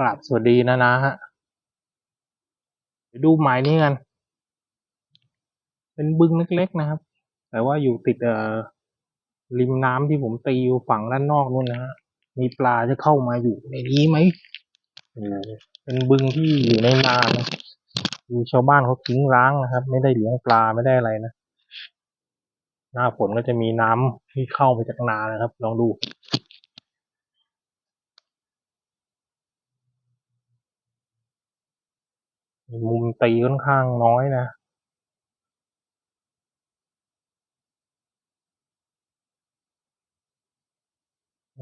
กราบสวัสดีนะนะฮะไปดูหมายนี้กัน เป็นบึงเล็กๆนะครับ แต่ว่าอยู่ติดเอ่อริมน้ำที่ผมตีอยู่ฝั่งด้านนอกนู่นนะฮะมีปลาจะเข้ามาอยู่ในนี้ไหมเป็นบึงที่อยู่ในนานะดูชาวบ้านเขาทิ้งร้างนะครับ ไม่ได้เลี้ยงปลาไม่ได้อะไรนะหน้าฝนก็จะมีน้ำที่เข้ามาจากนานะครับ ลองดู มุมตีค่อนข้างน้อยนะ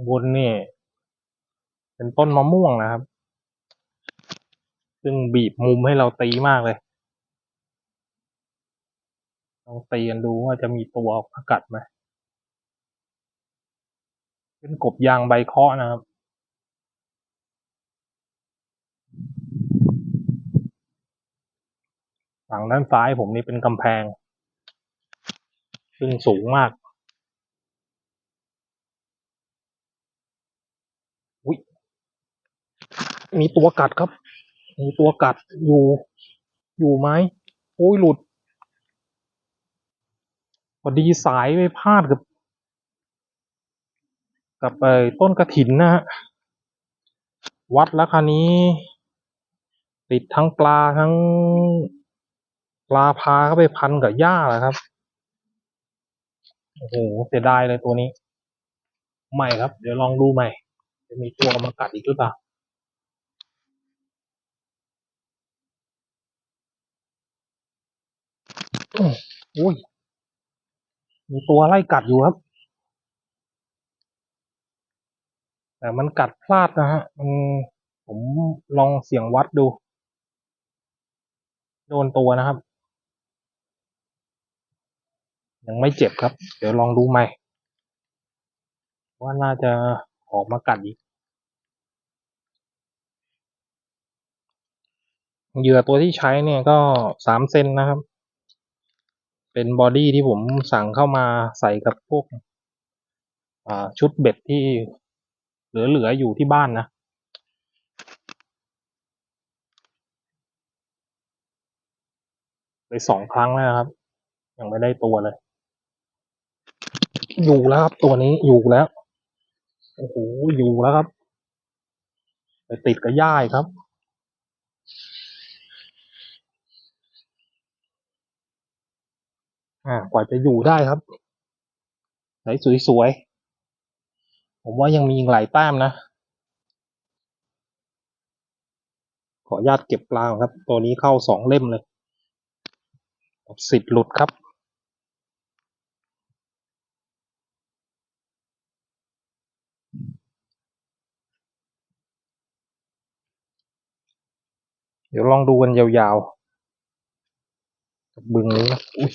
บนนี่ เป็นต้นมะม่วงนะครับ ซึ่งบีบมุมให้เราตีมากเลยลองตีกันดูว่าจะมีตัวออกกัดไหมเป็นกบยางใบเคาะนะครับ ฝั่งด้านซ้ายผมนี่เป็นกำแพง ซึ่งสูงมากอุ้ยมีตัวกัดครับ มีตัวกัดอยู่ อยู่ไหมโอ้ยหลุดพอดีสายไปพลาดกับ กับไอ้ต้นกระถินนะฮะวัดแล้วคันนี้ ติดทั้งปลาทั้ง ปลาพาเข้าไปพันกับหญ้าแหละครับ โอ้โห เสียดายเลยตัวนี้ ใหม่ครับ เดี๋ยวลองดูใหม่ จะมีตัวมากัดอีกหรือเปล่าอุ้ย มีตัวไล่กัดอยู่ครับ แต่มันกัดพลาดนะฮะ มันผมลองเสียงวัดดู โดนตัวนะครับ ยังไม่เจ็บครับ เดี๋ยวลองดูใหม่ ว่าน่าจะออกมากัดอีกเหยื่อตัวที่ใช้เนี่ยก็สามเซนนะครับ เป็นบอดี้ที่ผมสั่งเข้ามาใส่กับพวกชุดเบ็ดที่เหลือๆอยู่ที่บ้านนะไปสองครั้งแล้วครับ ยังไม่ได้ตัวเลย อยู่แล้วครับ ตัวนี้อยู่แล้ว โอ้โห อยู่แล้วครับ ไปติดกับหญ้าอีกครับ อ่ากว่าจะอยู่ได้ครับไหนสวยๆ ผมว่ายังมีอีกหลายแต้มนะ ขออนุญาตเก็บปลาครับ ตัวนี้เข้าสองเล่มเลยสิทธิ์หลุดครับ เดี๋ยวลองดูกันยาวๆกับบึงนี้นะอุ้ย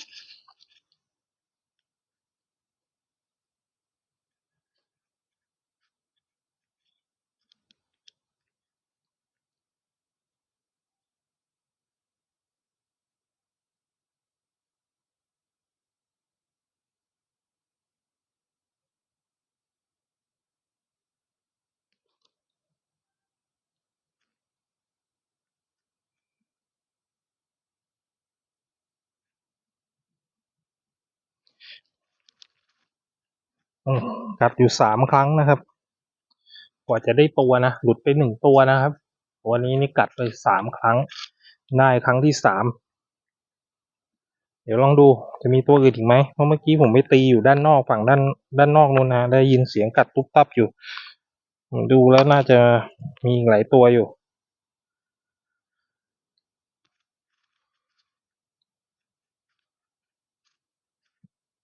กัดอยู่สามครั้งนะครับ กว่าจะได้ตัวนะ หลุดไปหนึ่งตัวนะครับตัวนี้นี่กัดไปสามครั้ง ได้ครั้งที่สาม เดี๋ยวลองดูจะมีตัวอื่นอีกไหม เพราะเมื่อกี้ผมไปตีอยู่ด้านนอกฝั่งด้านด้านนอกนู่นนะ ได้ยินเสียงกัดตุ๊บตับอยู่ ดูแล้วน่าจะมีหลายตัวอยู่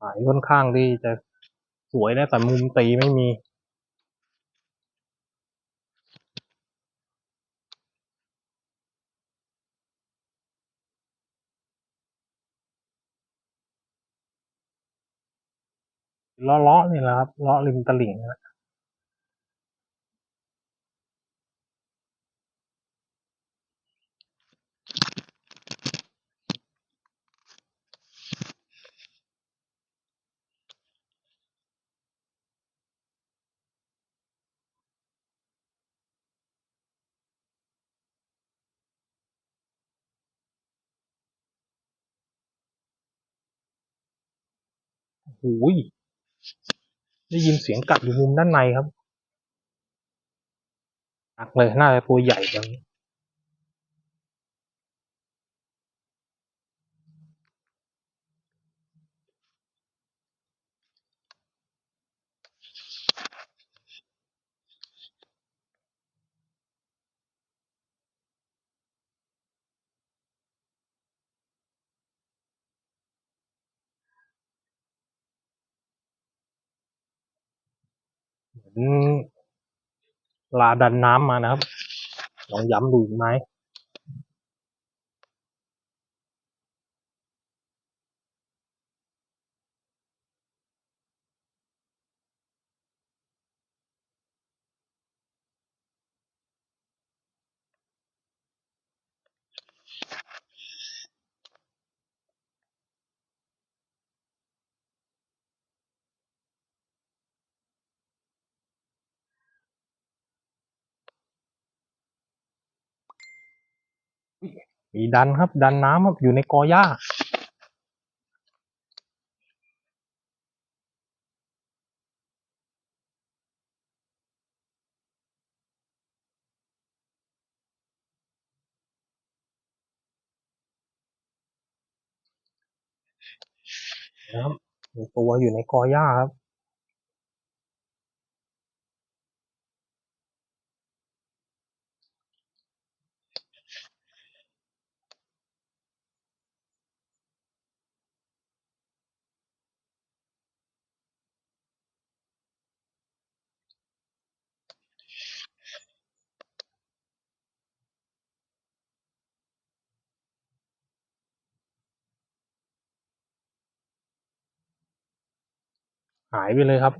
หายค่อนข้างที่จะ สวยนะแต่มุมตีไม่มี เลาะๆนี่แหละครับเลาะริมตลิ่งนะ หูยได้ยินเสียงกัดอยู่มุมด้านในครับหนักเลยน่าจะตัวใหญ่จัง ลาดันน้ำมานะครับ ลองย้ำดูอีกไหม มีดันครับ ดันน้ำครับอยู่ในกอหญ้านะครับมีตัวอยู่ในกอหญ้าครับ หายไปเลยครับ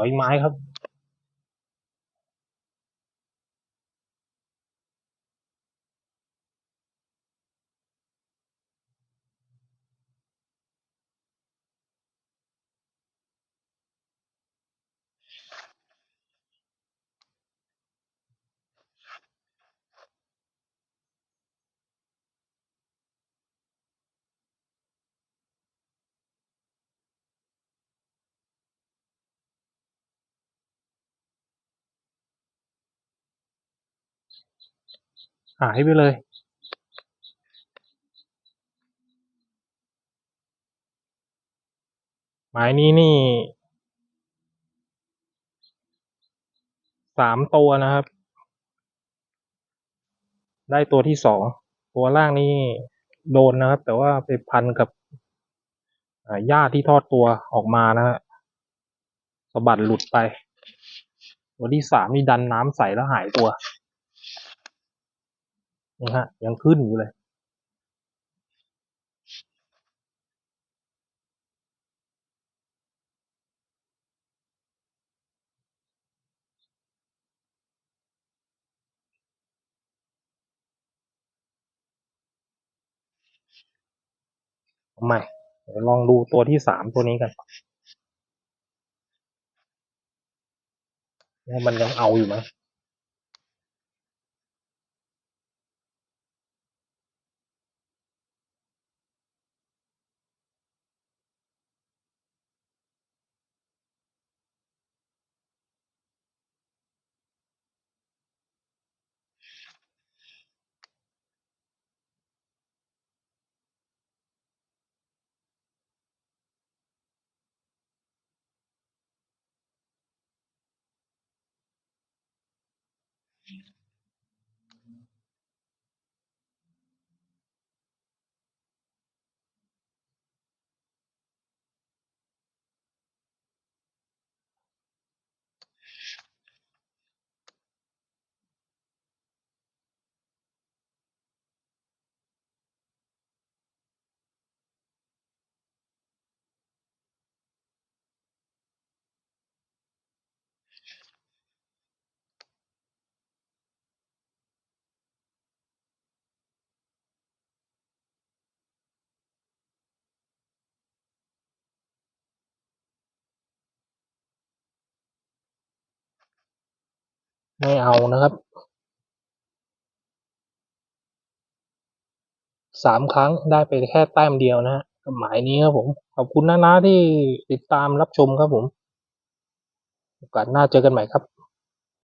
ออีกไม้ครับ หายไปเลย หมายนี้นี่สามตัวนะครับ ได้ตัวที่สอง ตัวล่างนี่โดนนะครับ แต่ว่าไปพันกับหญ้าที่ทอดตัวออกมานะฮะสะบัดหลุดไป ตัวที่สามนี่ดันน้ำใสแล้วหายตัว นี่ฮะยังขึ้นอยู่เลยทำไมเดี๋ยวลองดูตัวที่สามตัวนี้กันว่ามันยังเอาอยู่ไห Jesus. ไม่เอานะครับสามครั้งได้ไปแค่แต้มเดียวนะฮะกับหมายนี้ครับผม ขอบคุณนะนะที่ติดตามรับชมครับผม โอกาสหน้าเจอกันใหม่ครับ